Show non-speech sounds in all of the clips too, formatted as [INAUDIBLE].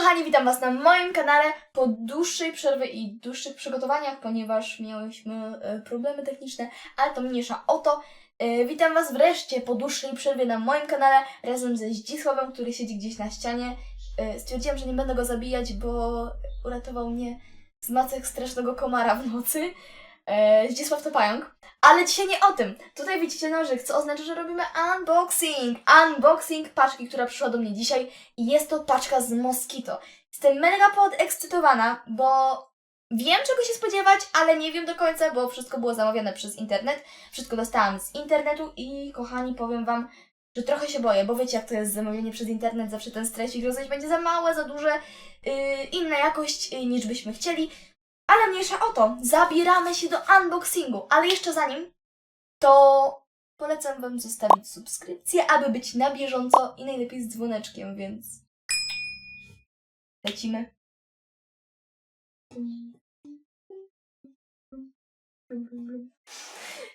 kochani, witam Was na moim kanale po dłuższej przerwie i dłuższych przygotowaniach, ponieważ miałyśmy e, problemy techniczne, ale to mniejsza o to. E, Witam Was wreszcie po dłuższej przerwie na moim kanale razem ze Zdzisławem, który siedzi gdzieś na ścianie. E, Stwierdziłam, że nie będę go zabijać, bo uratował mnie z macek strasznego komara w nocy. E, Zdzisław to pająk. Ale dzisiaj nie o tym. Tutaj widzicie nożyk, co oznacza, że robimy unboxing. Unboxing paczki, która przyszła do mnie dzisiaj. I jest to paczka z Moskito. Jestem mega podekscytowana, bo wiem czego się spodziewać, ale nie wiem do końca, bo wszystko było zamawiane przez internet. Wszystko dostałam z internetu i kochani, powiem Wam, że trochę się boję, bo wiecie jak to jest zamawianie przez internet, zawsze ten stresik rozumieć będzie za małe, za duże, yy, inna jakość yy, niż byśmy chcieli. Ale mniejsza o to, zabieramy się do unboxingu, ale jeszcze zanim, to polecam Wam zostawić subskrypcję, aby być na bieżąco i najlepiej z dzwoneczkiem, więc lecimy.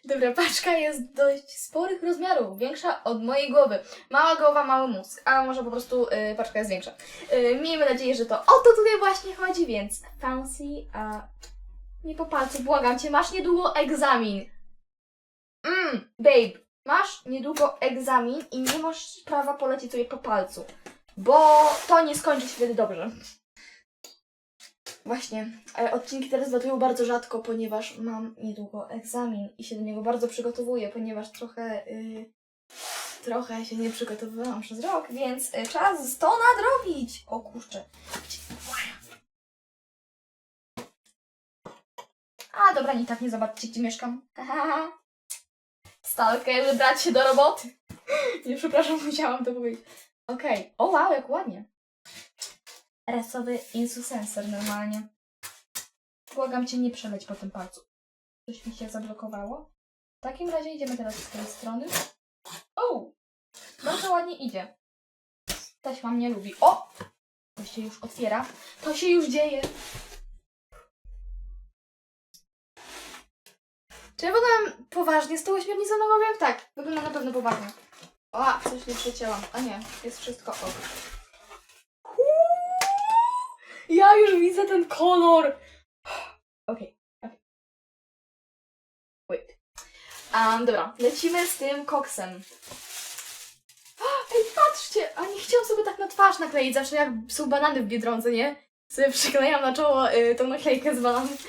Dobra, paczka jest dość sporych rozmiarów, większa od mojej głowy. Mała głowa, mały mózg, a może po prostu y, paczka jest większa. Y, miejmy nadzieję, że to o to tutaj właśnie chodzi, więc fancy, a nie po palcu, błagam cię, masz niedługo egzamin. Mmm, babe, masz niedługo egzamin i nie masz prawa polecieć sobie po palcu, bo to nie skończy się wtedy dobrze. Właśnie, e, odcinki teraz latują bardzo rzadko, ponieważ mam niedługo egzamin i się do niego bardzo przygotowuję, ponieważ trochę, y, trochę się nie przygotowywałam przez rok, więc y, czas to nadrobić. O kurczę. A dobra, nie tak nie zobaczcie, gdzie mieszkam. [LAUGHS] Stalker, brać się do roboty. [LAUGHS] Nie, przepraszam, [LAUGHS] musiałam to powiedzieć. Okej. O wow, jak ładnie. Rasowy insusensor normalnie. Błagam cię, nie przeleć po tym palcu. Coś mi się zablokowało. W takim razie idziemy teraz z tej strony. O! Bardzo ładnie idzie. Taśma mnie lubi. O! To się już otwiera. To się już dzieje. Czy wyglądam poważnie z tą ośmiornicą głowie? Tak, wygląda na pewno poważnie. O, coś nie przecięłam. A nie, jest wszystko ok. Ja już widzę ten kolor. Okej, okej. Wait. Um, dobra, lecimy z tym koksem. Ej, patrzcie! A nie chciałam sobie tak na twarz nakleić, zawsze jak są banany w Biedronce, nie? Sobie przyklejam na czoło y, tą naklejkę z bananów.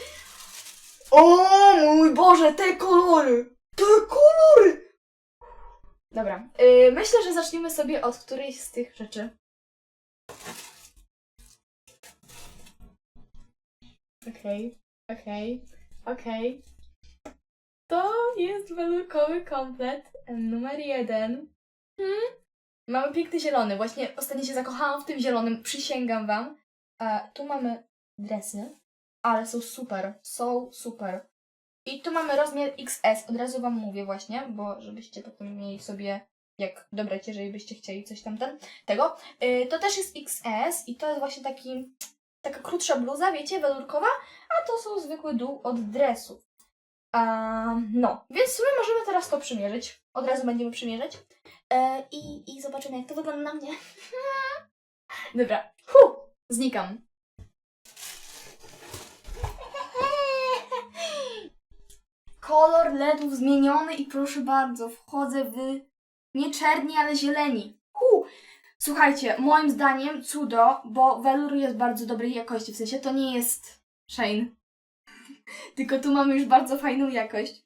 O mój Boże, te kolory! Te kolory! Dobra, y, myślę, że zaczniemy sobie od którejś z tych rzeczy. Okej, okej, okej. To jest welurkowy komplet numer jeden. Hmm? Mamy piękny zielony. Właśnie ostatnio się zakochałam w tym zielonym, przysięgam wam. E, tu mamy dresy, ale są super, są super. I tu mamy rozmiar XS, od razu wam mówię właśnie, bo żebyście potem mieli sobie, jak dobrać, jeżeli byście chcieli coś tam ten, tego. Y, to też jest XS i to jest właśnie taki, taka krótsza bluza, wiecie, welurkowa, a to są zwykły dół od dresów. Um, no, więc w sumie możemy teraz to przymierzyć. Od razu będziemy przymierzać. E, i, I zobaczymy, jak to wygląda na mnie. [LAUGHS] Dobra, Hu, znikam. Kolor LEDów zmieniony i proszę bardzo, wchodzę w nie czerni, ale zieleni. Hu! Słuchajcie, moim zdaniem cudo, bo welur jest bardzo dobrej jakości, w sensie to nie jest Shane. [LAUGHS] Tylko tu mamy już bardzo fajną jakość.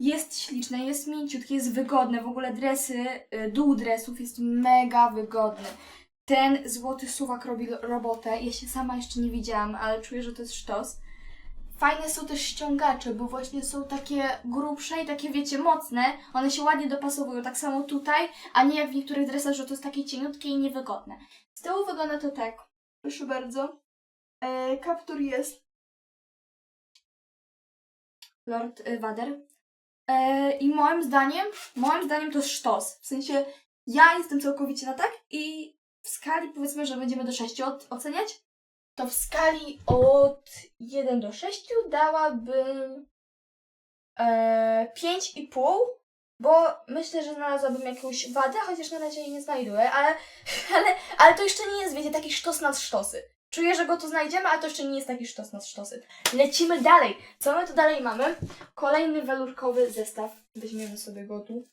Jest śliczne, jest mięciutkie, jest wygodne. W ogóle dresy, y, dół dresów jest mega wygodny. Ten złoty suwak robi robotę. Ja się sama jeszcze nie widziałam, ale czuję, że to jest sztos. Fajne są też ściągacze, bo właśnie są takie grubsze i takie, wiecie, mocne. One się ładnie dopasowują, tak samo tutaj, a nie jak w niektórych dresach, że to jest takie cieniutkie i niewygodne. Z tyłu wygląda to tak. Proszę bardzo. E, kaptur jest Lord y, Vader. E, I moim zdaniem, moim zdaniem to jest sztos. W sensie, ja jestem całkowicie na tak i w skali powiedzmy, że będziemy do 6 od, oceniać, to w skali od 1 do 6 dałabym e, 5,5, bo myślę, że znalazłabym jakąś wadę, chociaż na razie jej nie znajduję, ale, [LAUGHS] ale, Ale to jeszcze nie jest, wiecie, taki sztos nad sztosy. Czuję, że go tu znajdziemy, ale to jeszcze nie jest taki sztos nad sztosy. Lecimy dalej. Co my tu dalej mamy? Kolejny welurkowy zestaw. Weźmiemy sobie go tu.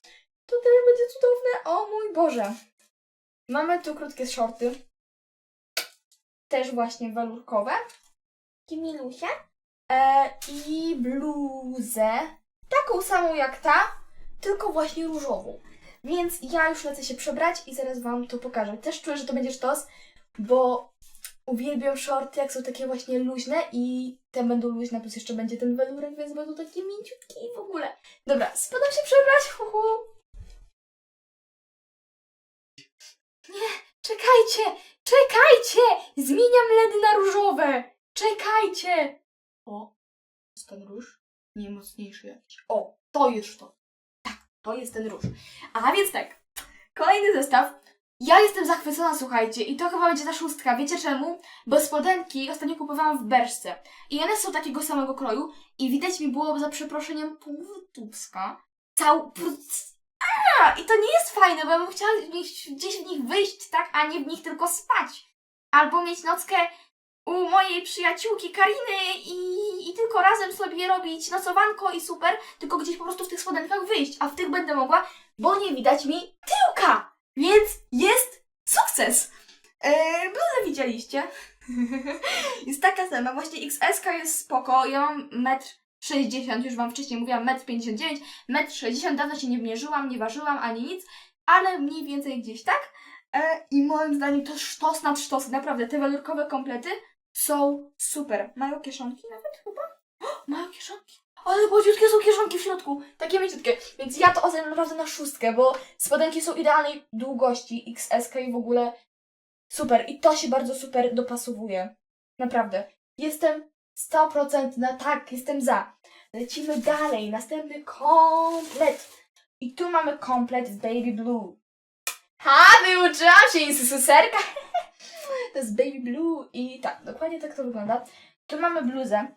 To też będzie cudowne. O mój Boże. Mamy tu krótkie shorty. Też właśnie welurkowe. Takie milusie. E, I bluzę. Taką samą jak ta, tylko właśnie różową. Więc ja już lecę się przebrać i zaraz Wam to pokażę. Też czuję, że to będzie sztos, bo uwielbiam shorty, jak są takie właśnie luźne i te będą luźne, plus jeszcze będzie ten welurek, więc będą takie mięciutkie i w ogóle. Dobra, spadam się przebrać, hu, hu. Nie, czekajcie, czekajcie! Zmieniam ledy na różowe! Czekajcie! O, jest ten róż? Nie mocniejszy jakiś. O, to jest to. Tak, to jest ten róż. A więc tak, kolejny zestaw. Ja jestem zachwycona, słuchajcie, i to chyba będzie ta szóstka. Wiecie czemu? Bo spodenki ostatnio kupowałam w Berszce. I one są takiego samego kroju i widać mi było za przeproszeniem półwytubska. Cał... A, I to nie jest fajne, bo ja bym chciała gdzieś, gdzieś w nich wyjść, tak? A nie w nich tylko spać. Albo mieć nockę u mojej przyjaciółki Kariny i, i tylko razem sobie robić nocowanko i super, tylko gdzieś po prostu w tych spodenkach wyjść, a w tych będę mogła, bo nie widać mi tyłka! Więc jest sukces! Eee, bluzę widzieliście? [LAUGHS] jest taka sama, właśnie XS jest spoko, ja mam metr 60, już wam wcześniej mówiłam metr 59, metr 60, dawno się nie mierzyłam, nie ważyłam ani nic, ale mniej więcej gdzieś tak. E, I moim zdaniem to sztos nad sztosy, naprawdę, te welurkowe komplety są super. Mają kieszonki nawet chyba? O, mają kieszonki. Ale błodziutkie są kieszonki w środku. Takie mięciutkie. Więc ja to oceniam naprawdę na szóstkę, bo spodenki są idealnej długości XS i w ogóle super. I to się bardzo super dopasowuje. Naprawdę. Jestem 100% na tak, jestem za. Lecimy dalej. Następny komplet. I tu mamy komplet z Baby Blue. Ha, wyuczyłam się insuserka. [LAUGHS] To jest baby blue i tak, dokładnie tak to wygląda. Tu mamy bluzę.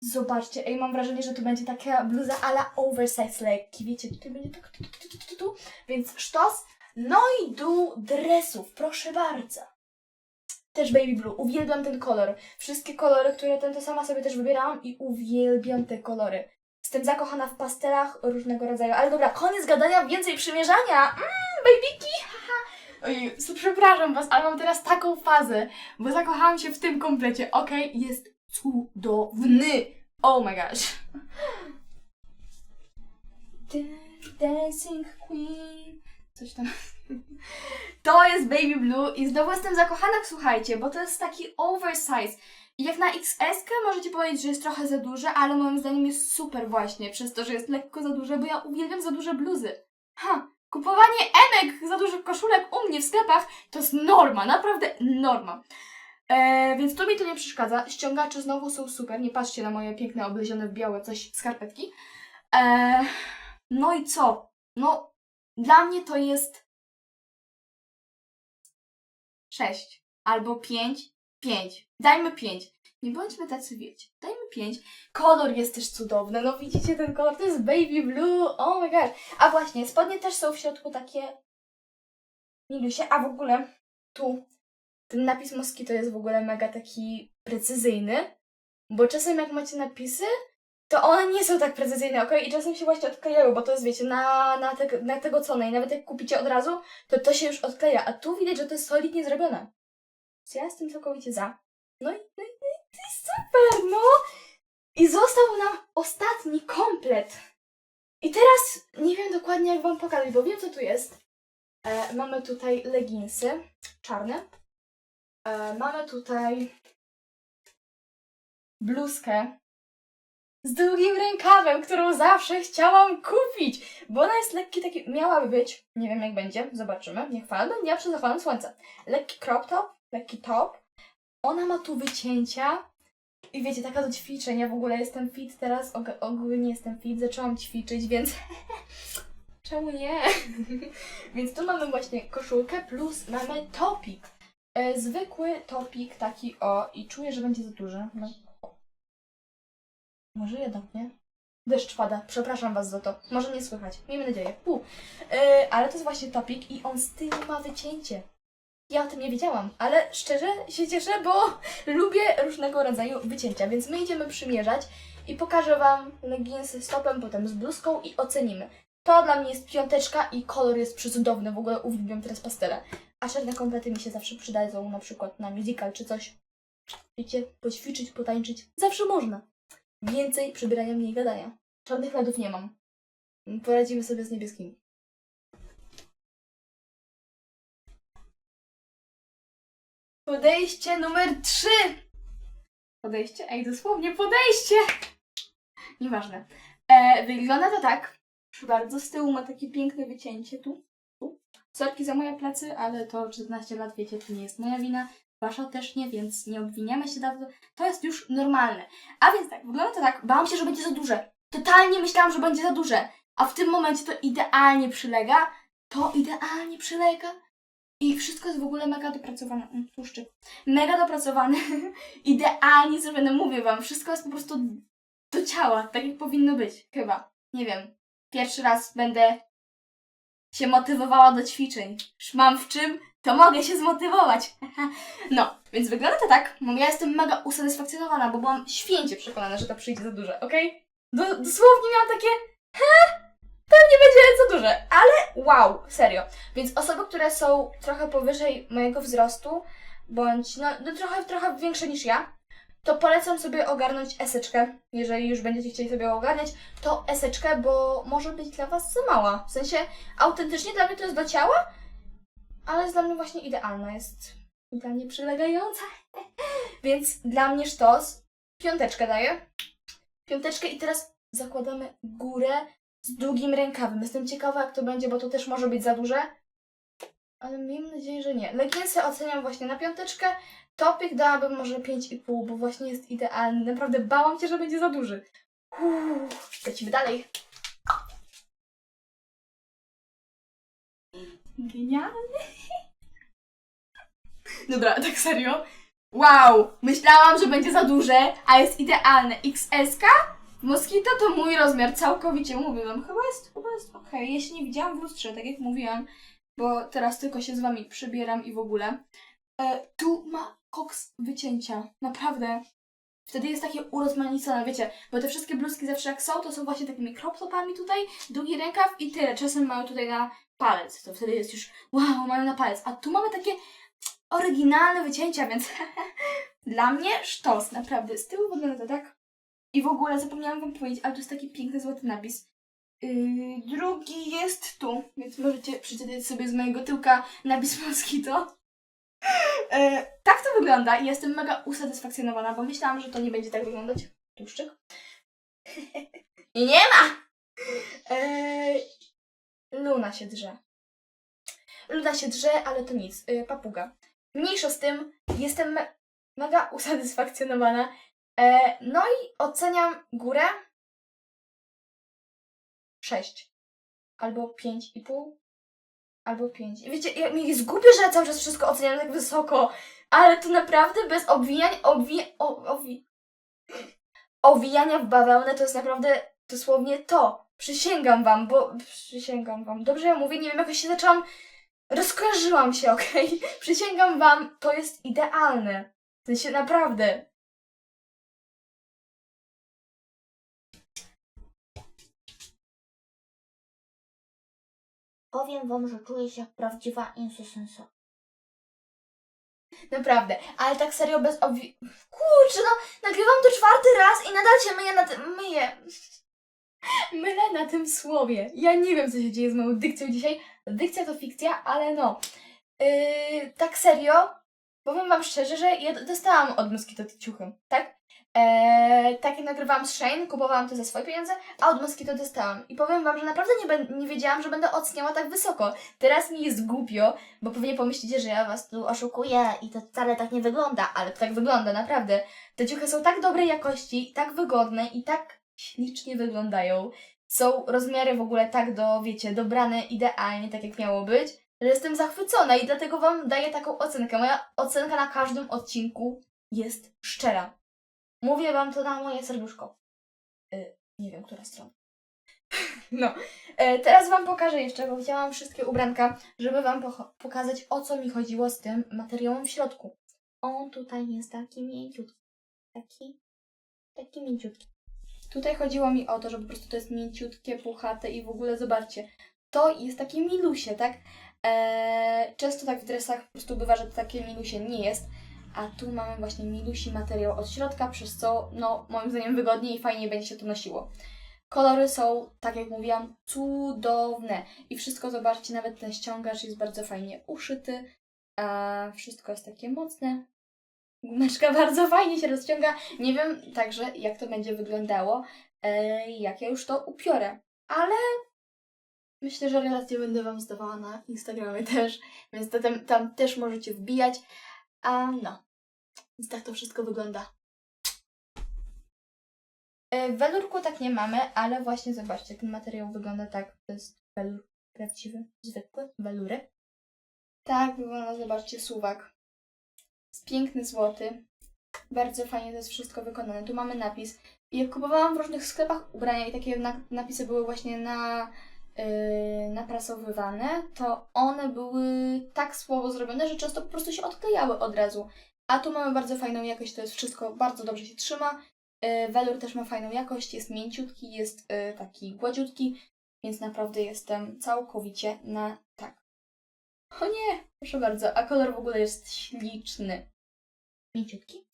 Zobaczcie, ej, mam wrażenie, że to będzie taka bluza ala oversize lekki. Wiecie, tutaj będzie tak, tu, tu, tu, tu, tu. Więc sztos. No i dół dresów, proszę bardzo. Też baby blue, uwielbiam ten kolor. Wszystkie kolory, które ten to sama sobie też wybierałam i uwielbiam te kolory. Jestem zakochana w pastelach różnego rodzaju. Ale dobra, koniec gadania, więcej przymierzania. Mmm, babyki, so- przepraszam was, ale mam teraz taką fazę, bo zakochałam się w tym komplecie, okej? Jest cudowny! Oh my gosh. Dancing Queen. Coś tam. To jest Baby Blue i znowu jestem zakochana, słuchajcie, bo to jest taki oversize. Jak na XS możecie powiedzieć, że jest trochę za duże, ale moim zdaniem jest super właśnie, przez to, że jest lekko za duże, bo ja uwielbiam za duże bluzy. Ha! Kupowanie emek za dużych koszulek u mnie w sklepach to jest norma, naprawdę norma. E, więc to mi to nie przeszkadza. Ściągacze znowu są super. Nie patrzcie na moje piękne, oblezione w białe coś skarpetki. E, no i co? No, dla mnie to jest 6 albo 5. 5. Dajmy 5. Nie bądźmy tacy, wiecie. Dajmy 5. Kolor jest też cudowny. No widzicie ten kolor? To jest baby blue. Oh my god. A właśnie, spodnie też są w środku takie milusie. A w ogóle tu ten napis Moskito jest w ogóle mega taki precyzyjny, bo czasem jak macie napisy, to one nie są tak precyzyjne, ok? I czasem się właśnie odklejają, bo to jest, wiecie, na, na, te, na tego cone i nawet jak kupicie od razu, to to się już odkleja, a tu widać, że to jest solidnie zrobione. Więc ja jestem całkowicie za. No i, no i, no i to jest super, no! I został nam ostatni komplet. I teraz nie wiem dokładnie jak wam pokazać, bo wiem co tu jest. E, mamy tutaj leginsy czarne. E, mamy tutaj bluzkę z długim rękawem, którą zawsze chciałam kupić, bo ona jest lekki taki, miałaby być, nie wiem jak będzie, zobaczymy, niech chwała będzie przed zachodem słońca. Lekki crop top, lekki top, ona ma tu wycięcia i wiecie, taka do ćwiczeń, ja w ogóle jestem fit teraz, og- ogólnie jestem fit, zaczęłam ćwiczyć, więc [LAUGHS] czemu nie? [LAUGHS] więc tu mamy właśnie koszulkę plus mamy topik. E, zwykły topik taki o i czuję, że będzie za duży. No. Może jednak nie? Deszcz pada, przepraszam was za to. Może nie słychać, miejmy nadzieję. Pu. E, ale to jest właśnie topik i on z tyłu ma wycięcie. Ja o tym nie wiedziałam, ale szczerze się cieszę, bo [LAUGHS] lubię różnego rodzaju wycięcia, więc my idziemy przymierzać i pokażę Wam leginsy z topem, potem z bluzką i ocenimy. To dla mnie jest piąteczka i kolor jest przecudowny, w ogóle uwielbiam teraz pastele. A czarne komplety mi się zawsze przydadzą, na przykład na musical czy coś. Wiecie, poćwiczyć, potańczyć, zawsze można. Więcej przybierania, mniej gadania. Czarnych lodów nie mam. Poradzimy sobie z niebieskimi. Podejście numer 3. Podejście? Ej, dosłownie podejście! Nieważne. E, wygląda to tak. Proszę bardzo, z tyłu ma takie piękne wycięcie tu. tu. Sorki za moje plecy, ale to 14 lat, wiecie, to nie jest moja wina. Wasza też nie, więc nie obwiniamy się za to. Jest już normalne. A więc tak, wygląda to tak. Bałam się, że będzie za duże. Totalnie myślałam, że będzie za duże. A w tym momencie to idealnie przylega. To idealnie przylega. I wszystko jest w ogóle mega dopracowane. Mm, Tłuszczyk. Mega dopracowane. [LAUGHS] idealnie zrobione. Mówię wam, wszystko jest po prostu do ciała. Tak jak powinno być. Chyba. Nie wiem. Pierwszy raz będę się motywowała do ćwiczeń. Mam w czym, to mogę się zmotywować. [LAUGHS] no, więc wygląda to tak. Ja jestem mega usatysfakcjonowana, bo byłam święcie przekonana, że to przyjdzie za duże, okej? Do, dosłownie miałam takie, he, pewnie będzie za duże, ale wow, serio. Więc osoby, które są trochę powyżej mojego wzrostu, bądź no, no trochę, trochę większe niż ja, to polecam sobie ogarnąć eseczkę. Jeżeli już będziecie chcieli sobie ogarniać, to eseczkę, bo może być dla Was za mała. W sensie, autentycznie dla mnie to jest do ciała, ale jest dla mnie właśnie idealna. Jest idealnie przylegająca. [LAUGHS] Więc dla mnie sztos. Piąteczkę daję. Piąteczkę i teraz zakładamy górę z długim rękawem. Jestem ciekawa, jak to będzie, bo to też może być za duże. Ale miejmy nadzieję, że nie. Leginsy oceniam właśnie na piąteczkę. Topik dałabym może 5,5, bo właśnie jest idealny. Naprawdę bałam się, że będzie za duży. Uff, lecimy dalej. Genialny. Dobra, tak serio. Wow, myślałam, że będzie za duże, a jest idealne. XS-ka? Moskito to mój rozmiar, całkowicie mówię wam. Chyba jest, chyba jest okej. Ja się nie widziałam w lustrze, tak jak mówiłam, bo teraz tylko się z wami przybieram i w ogóle. E, tu ma koks wycięcia, naprawdę. Wtedy jest takie urozmaicone, wiecie, bo te wszystkie bluzki zawsze jak są, to są właśnie takimi crop topami tutaj, długi rękaw i tyle. Czasem mają tutaj na palec, to wtedy jest już wow, mają na palec. A tu mamy takie oryginalne wycięcia, więc [LAUGHS] dla mnie sztos, naprawdę. Z tyłu wygląda to tak. I w ogóle zapomniałam wam powiedzieć, ale tu jest taki piękny złoty napis. Yy, drugi jest tu, więc możecie przeczytać sobie z mojego tyłka napis [LAUGHS] Moskito. E, tak to wygląda i jestem mega usatysfakcjonowana, bo myślałam, że to nie będzie tak wyglądać. Tłuszczyk. I [LAUGHS] nie ma! E, Luna się drze. Luna się drze, ale to nic. E, papuga. Mniejsza z tym, jestem me- mega [LAUGHS] usatysfakcjonowana. E, no i oceniam górę 6. Albo 5,5 albo 5. Wiecie, ja, mi głupio, że ja cały czas wszystko oceniam tak wysoko, ale to naprawdę bez obwijań, obwi, owi, owijania w bawełnę to jest naprawdę dosłownie to. Przysięgam wam, bo przysięgam wam. Dobrze ja mówię, nie wiem, jakoś się zaczęłam, rozkojarzyłam się, [LAUGHS] okej? Przysięgam wam, to jest idealne. W sensie naprawdę. Powiem wam, że czuję się jak prawdziwa insusensa. Naprawdę, ale tak serio bez obwi... Kurczę, no, nagrywam to czwarty raz i nadal się myję na tym... myję. Mylę na tym słowie. Ja nie wiem, co się dzieje z moją dykcją dzisiaj. Dykcja to fikcja, ale no. Yy, tak serio, powiem wam szczerze, że ja dostałam od Mosquito te ciuchy, tak? Eee, tak jak nagrywałam z Shane, kupowałam to za swoje pieniądze, a od Mosquito dostałam. I powiem wam, że naprawdę nie, nie wiedziałam, że będę oceniała tak wysoko. Teraz mi jest głupio, bo pewnie pomyślicie, że ja was tu oszukuję i to wcale tak nie wygląda, ale to tak wygląda, naprawdę. Te ciuchy są tak dobrej jakości, tak wygodne i tak ślicznie wyglądają. Są rozmiary w ogóle tak do, wiecie, dobrane idealnie, tak jak miało być, że jestem zachwycona i dlatego wam daję taką ocenkę. Moja ocenka na każdym odcinku jest szczera. Mówię wam to na moje serduszko. Y, nie wiem, która strona. [LAUGHS] No, e, teraz Wam pokażę jeszcze, bo wzięłam wszystkie ubranka, żeby Wam pokazać, o co mi chodziło z tym materiałem w środku. On tutaj jest taki mięciutki. Taki, taki mięciutki. Tutaj chodziło mi o to, że po prostu to jest mięciutkie, puchate i w ogóle zobaczcie, to jest takie milusie, tak? Eee, często tak w dresach po prostu bywa, że to takie milusie nie jest, a tu mamy właśnie milusi materiał od środka, przez co, no, moim zdaniem wygodniej i fajniej będzie się to nosiło. Kolory są, tak jak mówiłam, cudowne. I wszystko, zobaczcie, nawet ten ściągacz jest bardzo fajnie uszyty, a wszystko jest takie mocne. Gumeczka bardzo fajnie się rozciąga. Nie wiem także, jak to będzie wyglądało, e, jak ja już to upiorę. Ale myślę, że relacje będę Wam zdawała na Instagramie też, więc to tam, tam też możecie wbijać. A no, więc tak to wszystko wygląda. E, W welurku tak nie mamy, ale właśnie zobaczcie, ten materiał wygląda tak. To jest welur prawdziwy, zwykły, welury. Tak wygląda, zobaczcie, suwak. Piękny, złoty. Bardzo fajnie to jest wszystko wykonane. Tu mamy napis. Jak kupowałam w różnych sklepach ubrania i takie na, napisy były właśnie na yy, naprasowywane, to one były tak słabo zrobione, że często po prostu się odklejały od razu. A tu mamy bardzo fajną jakość, to jest wszystko bardzo dobrze się trzyma. Yy, Welur też ma fajną jakość, jest mięciutki, jest yy, taki gładziutki, więc naprawdę jestem całkowicie na tak. O nie, proszę bardzo, a kolor w ogóle jest śliczny. Mięciutki.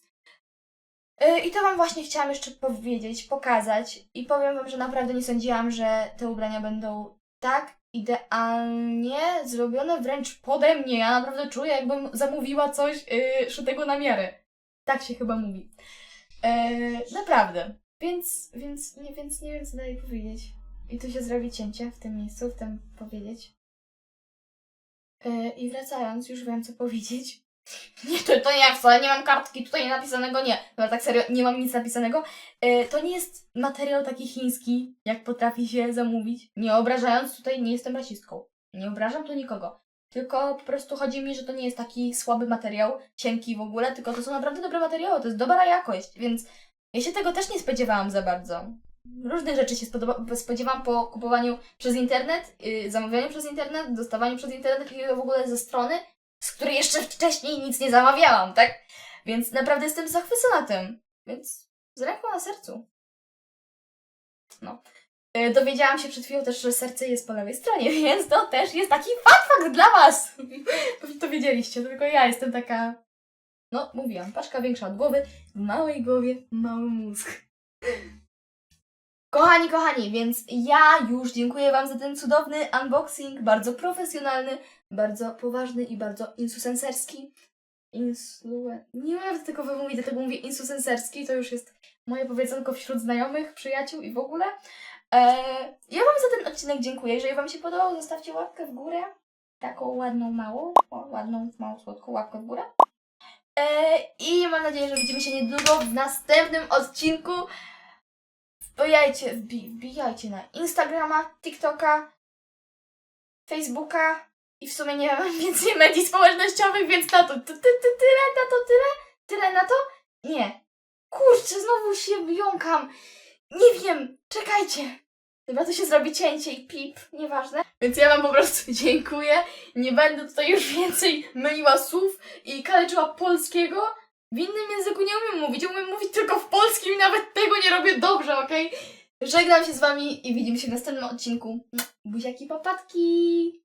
Yy, I to Wam właśnie chciałam jeszcze powiedzieć, pokazać i powiem Wam, że naprawdę nie sądziłam, że te ubrania będą tak idealnie zrobione wręcz pode mnie. Ja naprawdę czuję, jakbym zamówiła coś yy, szytego na miarę. Tak się chyba mówi. Yy, naprawdę. Więc, więc, nie, więc nie wiem, co dalej powiedzieć. I tu się zrobi cięcie w tym miejscu, w tym powiedzieć. Yy, I wracając, już wiem, co powiedzieć. [LAUGHS] Nie, to, to nie wcale nie mam kartki tutaj napisanego, nie. No tak serio, nie mam nic napisanego. Yy, to nie jest materiał taki chiński, jak potrafi się zamówić. Nie obrażając tutaj, nie jestem rasistką. Nie obrażam tu nikogo. Tylko po prostu chodzi mi, że to nie jest taki słaby materiał, cienki w ogóle, tylko to są naprawdę dobre materiały, to jest dobra jakość, więc ja się tego też nie spodziewałam za bardzo. Różnych rzeczy się spodoba- spodziewałam po kupowaniu przez internet, yy, zamawianiu przez internet, dostawaniu przez internet i w ogóle ze strony, z której jeszcze wcześniej nic nie zamawiałam, tak? Więc naprawdę jestem zachwycona tym. Więc z ręką na sercu. No. Yy, Dowiedziałam się przed chwilą też, że serce jest po lewej stronie, [LAUGHS] więc to też jest taki fun dla Was! [LAUGHS] To wiedzieliście, tylko ja jestem taka... No, mówiłam, paczka większa od głowy, w małej głowie mały mózg. Kochani, kochani, więc ja już dziękuję Wam za ten cudowny unboxing, bardzo profesjonalny, bardzo poważny i bardzo insusenserski. Inslu... Nie wiem, tego wymówić, dlatego mówię insusenserski, to już jest moje powiedzonko wśród znajomych, przyjaciół i w ogóle. Eee, ja Wam za ten odcinek dziękuję. Jeżeli Wam się podobał, zostawcie łapkę w górę. Taką ładną, małą, o, ładną, małą, słodką łapkę w górę. Eee, I mam nadzieję, że widzimy się niedługo w następnym odcinku. Wbijajcie, wbi, wbijajcie na Instagrama, TikToka, Facebooka i w sumie nie mam [LAUGHS] więcej medii społecznościowych, więc na to ty, ty, ty, tyle, na to tyle, tyle na to? Nie. Kurczę, znowu się jąkam. Nie wiem, czekajcie. Chyba to się zrobi cięcie i pip, nieważne. Więc ja wam po prostu [LAUGHS] dziękuję. Nie będę tutaj już więcej myliła słów i kaleczyła polskiego. W innym języku nie umiem mówić, umiem mówić tylko w polskim i nawet tego nie robię dobrze, okej? Żegnam się z wami i widzimy się w następnym odcinku. Buziaki, papatki!